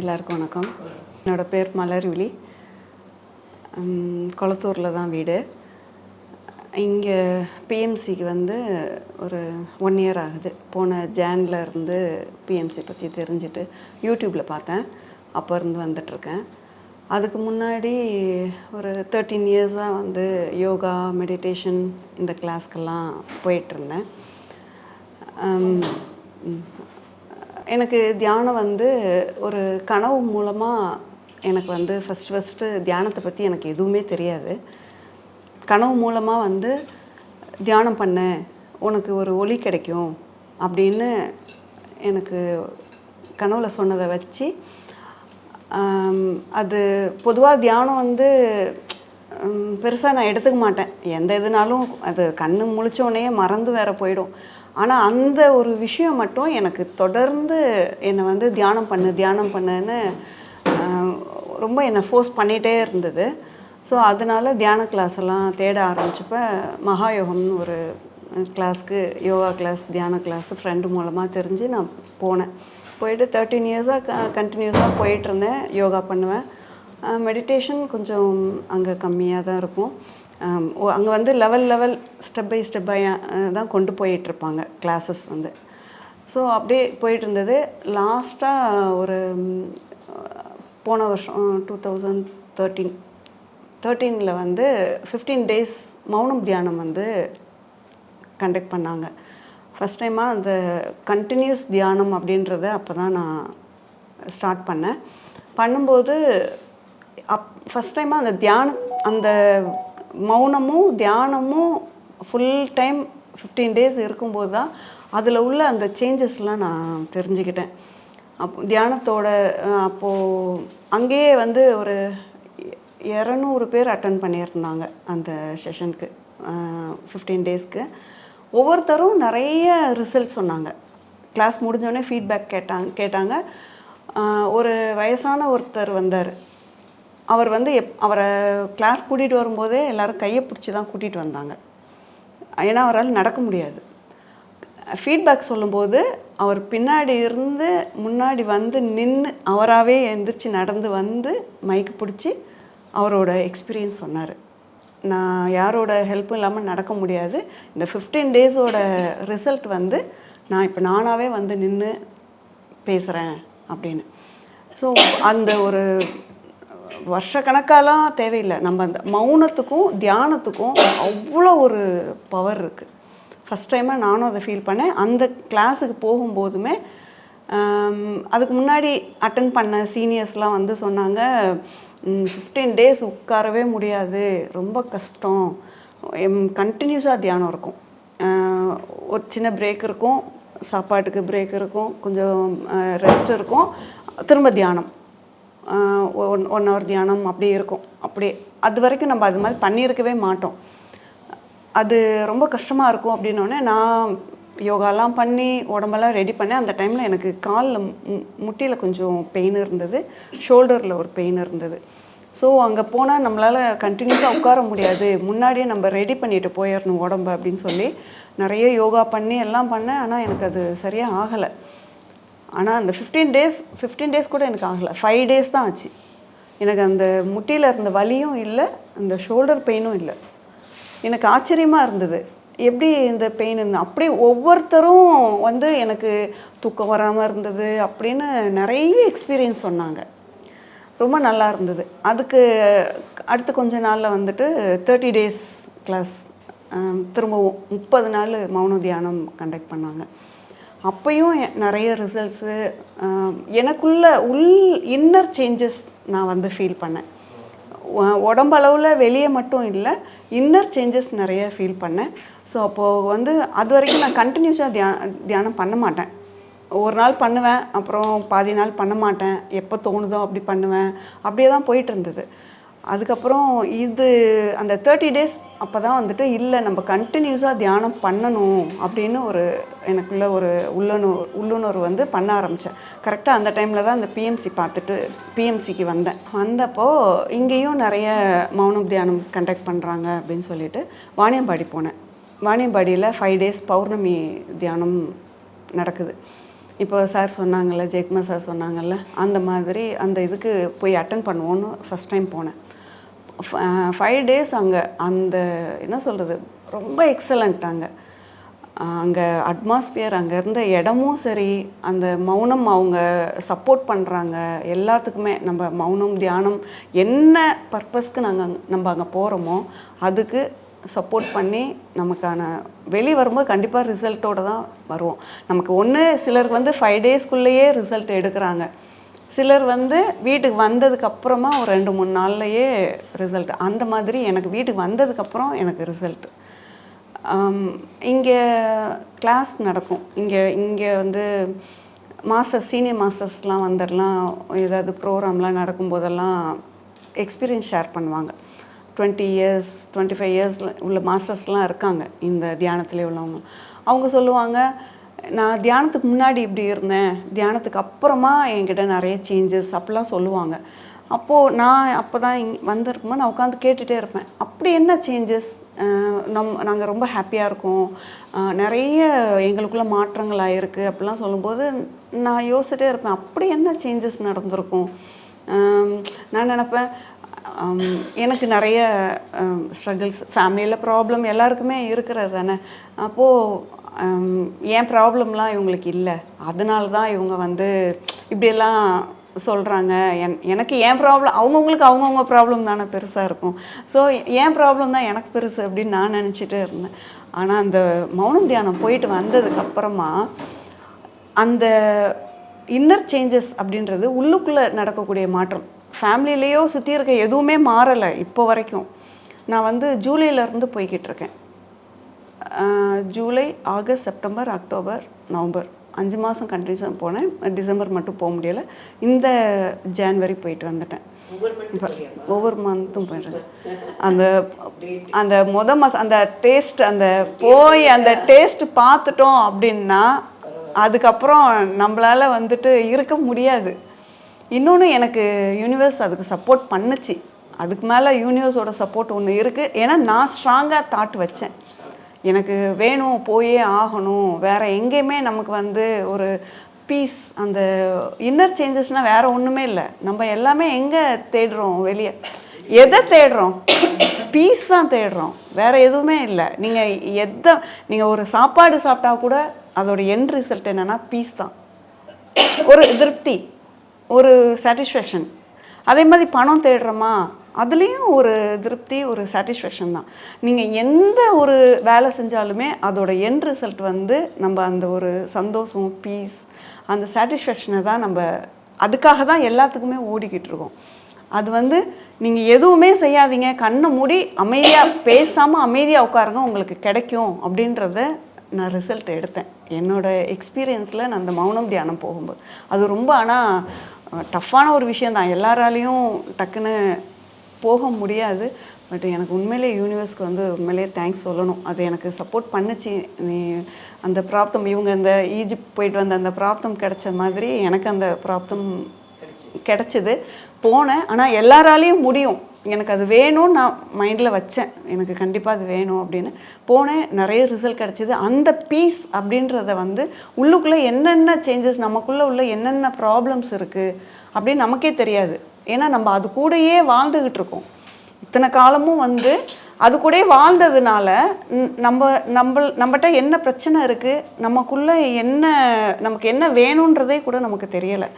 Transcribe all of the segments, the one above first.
எல்லாருக்கும் வணக்கம். என்னோட பேர் மலர்விழி. கொளத்தூரில் தான் வீடு. இங்கே பிஎம்சிக்கு வந்து ஒரு ஒன் இயர் ஆகுது. போன ஜேனில் இருந்து பிஎம்சி பற்றி தெரிஞ்சுட்டு யூடியூப்பில் பார்த்தேன். அப்போ இருந்து வந்துட்டுருக்கேன் அதுக்கு முன்னாடி ஒரு தேர்ட்டீன் இயர்ஸாக வந்து யோகா மெடிடேஷன் இந்த கிளாஸ்க்கெல்லாம் போயிட்டுருந்தேன் எனக்கு தியானம் வந்து ஒரு கனவு மூலமாக எனக்கு வந்து ஃபஸ்ட்டு ஃபஸ்ட்டு தியானத்தை பற்றி எனக்கு எதுவுமே தெரியாது. கனவு மூலமாக வந்து தியானம் பண்ணு உனக்கு ஒரு ஒளி கிடைக்கும் அப்படின்னு எனக்கு கனவுல சொன்னதை வச்சு அது பொதுவாக தியானம் வந்து பெருசாக நான் எடுத்துக்க மாட்டேன். எந்த இதுனாலும் அது கண்ணு முழிச்சோடனே மறந்து வேற போயிடும். ஆனால் அந்த ஒரு விஷயம் மட்டும் எனக்கு தொடர்ந்து என்னை வந்து தியானம் பண்ணு தியானம் பண்ணுன்னு ரொம்ப என்னை ஃபோர்ஸ் பண்ணிகிட்டே இருந்தது. ஸோ அதனால தியான கிளாஸ் எல்லாம் தேட ஆரம்பிச்சப்ப மகாயோகம்னு ஒரு கிளாஸ்க்கு யோகா கிளாஸ் தியான கிளாஸ் ஃப்ரெண்டு மூலமாக தெரிஞ்சு நான் போனேன். போயிட்டு தேர்ட்டீன் இயர்ஸாக க கண்டினியூஸாக போயிட்டுருந்தேன் யோகா பண்ணுவேன். மெடிடேஷன் கொஞ்சம் அங்கே கம்மியாக தான் இருக்கும். அங்கே வந்து level level step by step by தான் கொண்டு போயிட்டுருப்பாங்க கிளாஸஸ் வந்து. ஸோ அப்படியே போயிட்டு இருந்தது லாஸ்ட்டாக ஒரு போன வருஷம் டூ தௌசண்ட் தேர்ட்டீன் தேர்ட்டீனில் வந்து ஃபிஃப்டீன் டேஸ் மௌனம் தியானம் வந்து கண்டக்ட் பண்ணாங்க. ஃபஸ்ட் டைமாக அந்த கண்டினியூஸ் தியானம் அப்படின்றத அப்போ தான் நான் ஸ்டார்ட் பண்ணேன். பண்ணும்போது அப் ஃபஸ்ட் டைமாக அந்த தியானம் அந்த மௌனமும் தியானமும் ஃபுல் டைம் ஃபிஃப்டீன் டேஸ் இருக்கும்போது தான் அதில் உள்ள அந்த சேஞ்சஸ்லாம் நான் தெரிஞ்சுக்கிட்டேன். அப்போ தியானத்தோட அப்போது அங்கேயே வந்து ஒரு இரநூறு பேர் அட்டன் பண்ணியிருந்தாங்க அந்த செஷனுக்கு ஃபிஃப்டீன் டேஸ்க்கு ஒவ்வொருத்தரும் நிறைய ரிசல்ட் சொன்னாங்க. கிளாஸ் முடிஞ்சோடனே ஃபீட்பேக் கேட்டாங்க. கேட்டாங்க ஒரு வயசான ஒருத்தர் வந்தார். அவர் வந்து எப் அவரை கிளாஸ் கூட்டிகிட்டு வரும்போதே எல்லோரும் கையை பிடிச்சி தான் கூட்டிகிட்டு வந்தாங்க. ஏன்னா அவரால் நடக்க முடியாது. ஃபீட்பேக் சொல்லும்போது அவர் பின்னாடி இருந்து முன்னாடி வந்து நின்று அவராகவே எந்திரிச்சு நடந்து வந்து மைக்கு பிடிச்சி அவரோட எக்ஸ்பீரியன்ஸ் சொன்னார். நான் யாரோட ஹெல்ப்பும் இல்லாமல் நடக்க முடியாது. இந்த ஃபிஃப்டீன் டேஸோட ரிசல்ட் வந்து நான் இப்போ நானாகவே வந்து நின்று பேசுகிறேன் அப்படின்னு. ஸோ அந்த ஒரு வருஷக்கணக்காலாம் தேவையில்லை. நம்ம அந்த மௌனத்துக்கும் தியானத்துக்கும் அவ்வளோ ஒரு பவர் இருக்குது ஃபஸ்ட் டைமாக நானும் அதை ஃபீல் பண்ணேன். அந்த கிளாஸுக்கு போகும்போதுமே அதுக்கு முன்னாடி அட்டன் பண்ண சீனியர்ஸ்லாம் வந்து சொன்னாங்க ஃபிஃப்டீன் டேஸ் உட்காரவே முடியாது. ரொம்ப கஷ்டம். கண்டினியூஸாக தியானம் இருக்கும். ஒரு சின்ன பிரேக் இருக்கும். சாப்பாட்டுக்கு பிரேக் இருக்கும். கொஞ்சம் ரெஸ்ட் இருக்கும். திரும்ப தியானம். ஒன் ஒன் ஹவர் தியானம் அப்படியே இருக்கும். அப்படியே அது வரைக்கும் நம்ம அது மாதிரி பண்ணியிருக்கவே மாட்டோம். அது ரொம்ப கஷ்டமாக இருக்கும் அப்படின்னோடனே நான் யோகாலாம் பண்ணி உடம்பெல்லாம் ரெடி பண்ணேன் அந்த டைமில் எனக்கு காலில் முட்டியில் கொஞ்சம் பெயின் இருந்தது. ஷோல்டரில் ஒரு பெயின் இருந்தது. ஸோ அங்கே போனால் நம்மளால் கண்டினியூஸாக உட்கார முடியாது. முன்னாடியே நம்ம ரெடி பண்ணிட்டு போயிடணும் உடம்பு அப்படின்னு சொல்லி நிறைய யோகா பண்ணி எல்லாம் பண்ணேன். ஆனால் எனக்கு அது சரியாக ஆகலை. ஆனால் அந்த ஃபிஃப்டீன் டேஸ் ஃபிஃப்டீன் டேஸ் கூட எனக்கு ஆகலை. ஃபைவ் டேஸ் தான் ஆச்சு. எனக்கு அந்த முட்டியில் இருந்த வலியும் இல்லை அந்த ஷோல்டர் பெயினும் இல்லை. எனக்கு ஆச்சரியமாக இருந்தது. எப்படி இந்த பெயின் இருந்தது அப்படியே ஒவ்வொருத்தரும் வந்து எனக்கு தூக்கம் வராமல் இருந்தது அப்படின்னு நிறைய எக்ஸ்பீரியன்ஸ் சொன்னாங்க. ரொம்ப நல்லா இருந்தது. அதுக்கு அடுத்து கொஞ்ச நாளில் வந்துட்டு தேர்ட்டி டேஸ் கிளாஸ் திரும்பவும் முப்பது நாள் மௌன தியானம் கண்டக்ட் பண்ணாங்க. அப்பையும் நிறைய ரிசல்ட்ஸு எனக்குள்ள உள் இன்னர் சேஞ்சஸ் நான் வந்து ஃபீல் பண்ணேன். உடம்பளவில் வெளியே மட்டும் இல்லை இன்னர் சேஞ்சஸ் நிறைய ஃபீல் பண்ணேன். ஸோ அப்போது வந்து அது வரைக்கும் நான் கண்டினியூஸாக தியா தியானம் பண்ண மாட்டேன். ஒரு நாள் பண்ணுவேன் அப்புறம் பாதி நாள் பண்ண மாட்டேன். எப்போ தோணுதோ அப்படி பண்ணுவேன். அப்படியே தான் போயிட்டு இருந்தது. அதுக்கப்புறம் இது அந்த தேர்ட்டி டேஸ் அப்போ தான் வந்துட்டு இல்லை நம்ம கண்டினியூஸாக தியானம் பண்ணணும் அப்படின்னு ஒரு எனக்குள்ள ஒரு உள்ளுணர் உள்ளுணர்வு வந்து பண்ண ஆரம்பித்தேன் கரெக்டாக அந்த டைமில் தான் அந்த பிஎம்சி பார்த்துட்டு பிஎம்சிக்கு வந்தேன். வந்தப்போ இங்கேயும் நிறைய மௌனம் தியானம் கண்டக்ட் பண்ணுறாங்க அப்படின்னு சொல்லிட்டு வாணியம்பாடி போனேன். வாணியம்பாடியில் ஃபைவ் டேஸ் பௌர்ணமி தியானம் நடக்குது. இப்போ சார் சொன்னாங்கல்ல ஜெயக்குமார் சார் சொன்னாங்கள்ல அந்த மாதிரி அந்த இதுக்கு போய் அட்டன் பண்ணுவோன்னு ஃபஸ்ட் டைம் போனேன். ஃபைவ் டேஸ் அங்கே அந்த என்ன சொல்கிறது ரொம்ப எக்ஸலண்ட் அங்கே. அங்கே அட்மாஸ்பியர் அங்கே இருந்த இடமும் சரி அந்த மௌனம் அவங்க சப்போர்ட் பண்ணுறாங்க எல்லாத்துக்குமே நம்ம மௌனம் தியானம் என்ன பர்பஸ்க்கு நாங்கள் நம்ம அங்கே போகிறோமோ அதுக்கு சப்போர்ட் பண்ணி நமக்கான வெளியே வரும்போது கண்டிப்பாக ரிசல்ட்டோடு தான் வருவோம். நமக்கு ஒன்று சிலருக்கு வந்து ஃபைவ் டேஸ்க்குள்ளேயே ரிசல்ட் எடுக்கிறாங்க. சிலர் வந்து வீட்டுக்கு வந்ததுக்கு அப்புறமா ஒரு ரெண்டு மூணு நாள்லையே ரிசல்ட் அந்த மாதிரி எனக்கு வீட்டுக்கு வந்ததுக்கப்புறம் எனக்கு ரிசல்ட் இங்கே கிளாஸ் நடக்கும். இங்கே இங்கே வந்து மாஸ்டர்ஸ் சீனியர் மாஸ்டர்ஸ்லாம் வந்துடலாம். ஏதாவது ப்ரோக்ராம்லாம் நடக்கும்போதெல்லாம் எக்ஸ்பீரியன்ஸ் ஷேர் பண்ணுவாங்க. டுவெண்ட்டி இயர்ஸ் டுவெண்ட்டி ஃபைவ் இயர்ஸில் உள்ள மாஸ்டர்ஸ்லாம் இருக்காங்க. இந்த தியானத்திலே உள்ளவங்க. அவங்க சொல்லுவாங்க நான் தியானத்துக்கு முன்னாடி இப்படி இருந்தேன். தியானத்துக்கு அப்புறமா என்கிட்ட நிறைய சேஞ்சஸ் அப்படிலாம் சொல்லுவாங்க. அப்போது நான் அப்போ தான் இங் வந்திருக்கும்போது நான் உட்காந்து கேட்டுகிட்டே இருப்பேன். அப்படி என்ன சேஞ்சஸ் நம் நாங்கள் ரொம்ப ஹாப்பியாக இருக்கோம். நிறைய எங்களுக்குள்ள மாற்றங்கள் ஆயிருக்கு அப்படிலாம் சொல்லும்போது நான் யோசிச்சிட்டே இருப்பேன். அப்படி என்ன சேஞ்சஸ் நடந்திருக்கும்? நான் நினப்பேன் எனக்கு நிறைய ஸ்ட்ரகிள்ஸ் ஃபேமிலியில் ப்ராப்ளம் எல்லாருக்குமே இருக்கிறது தானே. அப்போது ஏன் ப்ராப்ளம்லாம் இவங்களுக்கு இல்லை? அதனால தான் இவங்க வந்து இப்படியெல்லாம் சொல்கிறாங்க என் எனக்கு ஏன் ப்ராப்ளம் அவங்கவுங்களுக்கு அவங்கவுங்க ப்ராப்ளம் தானே பெருசாக இருக்கும். ஸோ ஏன் ப்ராப்ளம் தான் எனக்கு பெருசு அப்படின்னு நான் நினச்சிட்டே இருந்தேன். ஆனால் அந்த மௌனம் தியானம் போயிட்டு வந்ததுக்கப்புறமா அந்த இன்னர் சேஞ்சஸ் அப்படின்றது உள்ளுக்குள்ளே நடக்கக்கூடிய மாற்றம். ஃபேமிலிலேயோ சுற்றி இருக்க எதுவுமே மாறலை இப்போ வரைக்கும். நான் வந்து ஜூலையிலேருந்து போய்கிட்டு இருக்கேன். July August September October November. அஞ்சு மாதம் கண்டினியூஸாக போனேன். டிசம்பர் மட்டும் போக முடியலை. இந்த ஜான்வரி போயிட்டு வந்துட்டேன். இப்போ ஒவ்வொரு மந்த்தும் போயிடுறேன். அந்த அந்த முத மாதம் அந்த டேஸ்ட் அந்த போய் அந்த டேஸ்ட் பார்த்துட்டோம் அப்படின்னா அதுக்கப்புறம் நம்மளால வந்துட்டு இருக்க முடியாது. இன்னொன்று எனக்கு யூனிவர்ஸ் அதுக்கு சப்போர்ட் பண்ணுச்சு. அதுக்கு மேலே யூனிவர்ஸோட சப்போர்ட் ஒன்று இருக்குது ஏன்னா நான் ஸ்ட்ராங்காக தாட் வச்சேன். எனக்கு வேணும் போயே ஆகணும். வேறு எங்கேயுமே நமக்கு வந்து ஒரு பீஸ் அந்த இன்னர் சேஞ்சஸ்னால் வேறு ஒன்றுமே இல்லை. நம்ம எல்லாமே எங்கே தேடுறோம்? வெளியே. எதை தேடுறோம்? பீஸ் தான் தேடுறோம். வேறு எதுவுமே இல்லை. நீங்கள் எதை நீங்கள் ஒரு சாப்பாடு சாப்பிட்டா கூட அதோட எண்ட் ரிசல்ட் என்னென்னா பீஸ் தான். ஒரு திருப்தி ஒரு சாட்டிஸ்ஃபேக்ஷன் அதே மாதிரி பணம் தேடுறோமா? அதுலேயும் ஒரு திருப்தி ஒரு சாட்டிஸ்ஃபேக்ஷன் தான். நீங்கள் எந்த ஒரு வேலை செஞ்சாலுமே அதோட என் ரிசல்ட் வந்து நம்ம அந்த ஒரு சந்தோஷம் பீஸ் அந்த சாட்டிஸ்ஃபேக்ஷனை தான் நம்ம அதுக்காக தான் எல்லாத்துக்குமே ஓடிக்கிட்டு இருக்கோம். அது வந்து நீங்கள் எதுவுமே செய்யாதீங்க கண்ணை மூடி அமைதியாக பேசாமல் அமைதியாக உட்காருங்க உங்களுக்கு கிடைக்கும் அப்படின்றத நான் ரிசல்ட் எடுத்தேன். என்னோட எக்ஸ்பீரியன்ஸில் நான் அந்த மௌனம் தியானம் போகும்போது. அது ரொம்ப ஆனால் டஃப்பான ஒரு விஷயம் தான். எல்லாராலையும் டக்குன்னு போக முடியாது. பட் எனக்கு உண்மையிலே யூனிவர்ஸ்க்கு வந்து உண்மையிலே தேங்க்ஸ் சொல்லணும். அது எனக்கு சப்போர்ட் பண்ணுச்சு. நீ அந்த ப்ராப்ளம் இவங்க இந்த ஈஜிப்ட் போயிட்டு வந்த அந்த ப்ராப்ளம் கிடைச்ச மாதிரி எனக்கு அந்த ப்ராப்ளம் கிடைச்சிது. போனேன். ஆனால் எல்லாராலையும் முடியும். எனக்கு அது வேணும்னு நான் மைண்டில் வச்சேன். எனக்கு கண்டிப்பாக அது வேணும் அப்படின்னு. போனேன். நிறைய ரிசல்ட் கிடச்சிது. அந்த பீஸ் அப்படின்றத வந்து உள்ளுக்குள்ளே என்னென்ன சேஞ்சஸ் நமக்குள்ளே உள்ள என்னென்ன ப்ராப்ளம்ஸ் இருக்குது அப்படின்னு நமக்கே தெரியாது. ஏன்னா நம்ம அது கூடயே வாழ்ந்துக்கிட்டு இருக்கோம் இத்தனை காலமும் வந்து அது கூடயே வாழ்ந்ததுனால நம்ம நம்ம நம்மகிட்ட என்ன பிரச்சனை இருக்குது நமக்குள்ளே என்ன நமக்கு என்ன வேணுன்றதே கூட நமக்கு தெரியலை.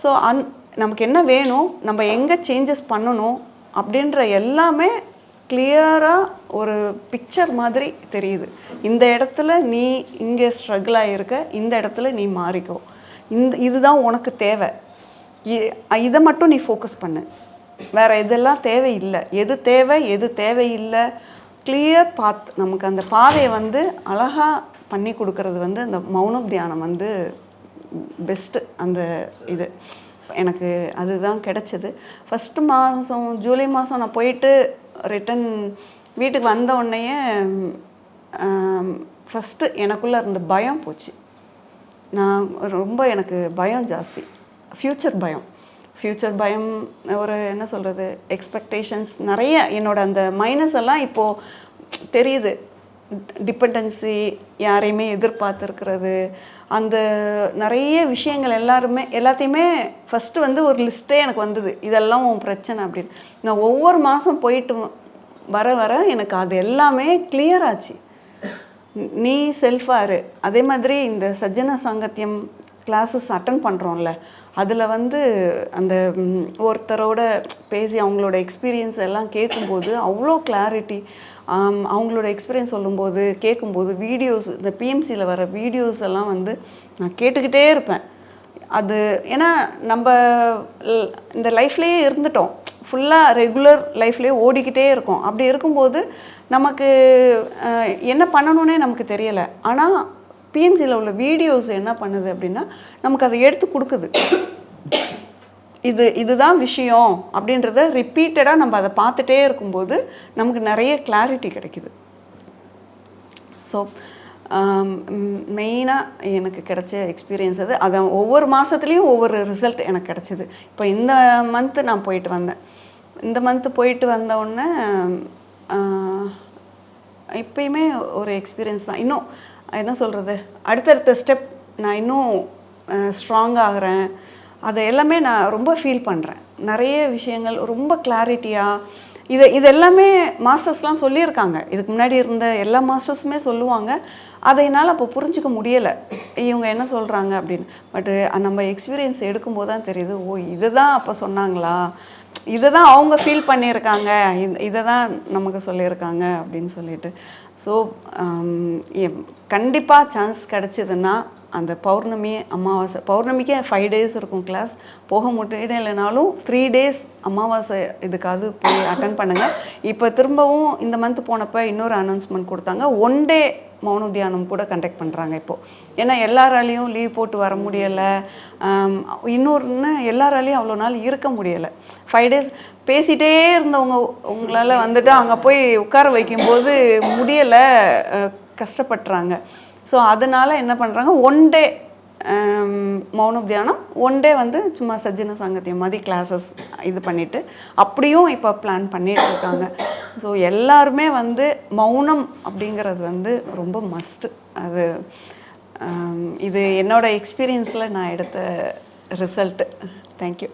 ஸோ அந் நமக்கு என்ன வேணும் நம்ம எங்கே சேஞ்சஸ் பண்ணணும் அப்படின்ற எல்லாமே கிளியராக ஒரு பிக்சர் மாதிரி தெரியுது. இந்த இடத்துல நீ இங்கே ஸ்ட்ரகிள் ஆகிருக்க இந்த இடத்துல நீ மாறிக்கோ. இந்த இதுதான் உனக்கு தேவை. இதை மட்டும் நீ ஃபோக்கஸ் பண்ணு. வேறு இதெல்லாம் தேவையில்லை. எது தேவை எது தேவையில்லை. கிளியர் பாத் நமக்கு அந்த பாதையை வந்து அழகாக பண்ணி கொடுக்கறது வந்து அந்த மௌனம் தியானம் வந்து பெஸ்ட்டு அந்த இது. எனக்கு அதுதான் கிடைச்சது. ஃபஸ்ட்டு மாதம் ஜூலை மாதம் நான் போயிட்டு ரிட்டன் வீட்டுக்கு வந்த உடனேயே ஃபஸ்ட்டு எனக்குள்ளே இருந்த பயம் போச்சு. நான் ரொம்ப எனக்கு பயம் ஜாஸ்தி. ஃப்யூச்சர் பயம். ஃப்யூச்சர் பயம் ஒரு என்ன சொல்கிறது எக்ஸ்பெக்டேஷன்ஸ் நிறைய என்னோட அந்த மைனஸ் எல்லாம் இப்போது தெரியுது. டிபெண்டன்சி யாரையுமே எதிர்பார்த்துருக்கிறது. அந்த நிறைய விஷயங்கள் எல்லாருமே எல்லாத்தையுமே ஃபஸ்ட்டு வந்து ஒரு லிஸ்ட்டே எனக்கு வந்தது. இதெல்லாம் உன் பிரச்சனை அப்படின்னு. நான் ஒவ்வொரு மாதம் போயிட்டு வர வர எனக்கு அது எல்லாமே கிளியர் ஆச்சு. நீ செல்ஃபாக இரு. அதே மாதிரி இந்த சஜ்ஜன சாங்கத்தியம் கிளாஸஸ் அட்டன் பண்ணுறோம்ல அதில் வந்து அந்த ஒருத்தரோட பேசி அவங்களோட எக்ஸ்பீரியன்ஸ் எல்லாம் கேட்கும்போது அவ்வளோ கிளாரிட்டி அவங்களோட எக்ஸ்பீரியன்ஸ் சொல்லும்போது கேட்கும்போது வீடியோஸ் இந்த பிஎம்சியில் வர வீடியோஸ் எல்லாம் வந்து நான் கேட்டுக்கிட்டே இருப்பேன். அது ஏன்னா நம்ம இந்த லைஃப்லேயே இருந்துட்டோம். ஃபுல்லாக ரெகுலர் லைஃப்லேயே ஓடிக்கிட்டே இருக்கோம். அப்படி இருக்கும்போது நமக்கு என்ன பண்ணணும்னே நமக்கு தெரியலை. ஆனால் பிஎம்சியில் உள்ள வீடியோஸ் என்ன பண்ணுது அப்படின்னா நமக்கு அதை எடுத்து கொடுக்குது. இது இதுதான் விஷயம் அப்படின்றத ரிப்பீட்டடாக நம்ம அதை பார்த்துட்டே இருக்கும்போது நமக்கு நிறைய கிளாரிட்டி கிடைக்குது. ஸோ மெயினாக எனக்கு கிடைச்ச எக்ஸ்பீரியன்ஸ் அது. அதை ஒவ்வொரு மாதத்துலேயும் ஒவ்வொரு ரிசல்ட் எனக்கு கிடச்சிது. இப்போ இந்த மந்த்து நான் போயிட்டு வந்தேன். இந்த மந்த்து போயிட்டு வந்த உடனே இப்பயுமே ஒரு எக்ஸ்பீரியன்ஸ் தான். இன்னும் என்ன சொல்கிறது அடுத்தடுத்த ஸ்டெப் நான் இன்னும் ஸ்ட்ராங் ஆகிறேன். அதை எல்லாமே நான் ரொம்ப ஃபீல் பண்ணுறேன் நிறைய விஷயங்கள் ரொம்ப கிளாரிட்டியாக இதை இது எல்லாமே மாஸ்டர்ஸ்லாம் சொல்லியிருக்காங்க. இதுக்கு முன்னாடி இருந்த எல்லா மாஸ்டர்ஸுமே சொல்லுவாங்க. அதை என்னால் அப்போ புரிஞ்சுக்க முடியலை. இவங்க என்ன சொல்கிறாங்க அப்படின்னு. பட்டு நம்ம எக்ஸ்பீரியன்ஸ் எடுக்கும்போது தான் தெரியுது ஓ இதை தான் அப்போ சொன்னாங்களா? இதை தான் அவங்க ஃபீல் பண்ணியிருக்காங்க. இதை தான் நமக்கு சொல்லியிருக்காங்க அப்படின்னு சொல்லிட்டு. ஸோ கண்டிப்பாக சான்ஸ் கிடச்சிதுன்னா அந்த பௌர்ணமி அமாவாசை பௌர்ணமிக்கே ஃபைவ் டேஸ் இருக்கும் கிளாஸ் போக முடியலைனாலும் த்ரீ டேஸ் அமாவாசை இதுக்காவது போய் அட்டன் பண்ணுங்கள் இப்போ திரும்பவும் இந்த மந்த் போனப்போ இன்னொரு அனௌன்ஸ்மெண்ட் கொடுத்தாங்க. ஒன் டே மௌன தியானம் கூட கண்டக்ட் பண்ணுறாங்க இப்போது ஏன்னா எல்லாராலையும் லீவ் போட்டு வர முடியலை. இன்னொன்று எல்லாராலையும் அவ்வளோ நாள் இருக்க முடியலை. ஃபைவ் டேஸ் பேசிகிட்டே இருந்தவங்க உங்களால் வந்துட்டு அங்கே போய் உட்கார வைக்கும்போது முடியலை கஷ்டப்படுறாங்க. ஸோ அதனால் என்ன பண்ணுறாங்க ஒன் டே மௌன தியானம். ஒன் டே வந்து சும்மா சஜ்ஜன சாங்கத்தியம் மாதிரி கிளாஸஸ் இது பண்ணிவிட்டு அப்படியும் இப்போ பிளான் பண்ணிகிட்டு இருக்காங்க. ஸோ எல்லாருமே வந்து மௌனம் அப்படிங்கிறது வந்து ரொம்ப மஸ்ட்டு அது um, இது என்னோட எக்ஸ்பீரியன்ஸில் நான் எடுத்த ரிசல்ட்டு தேங்க்யூ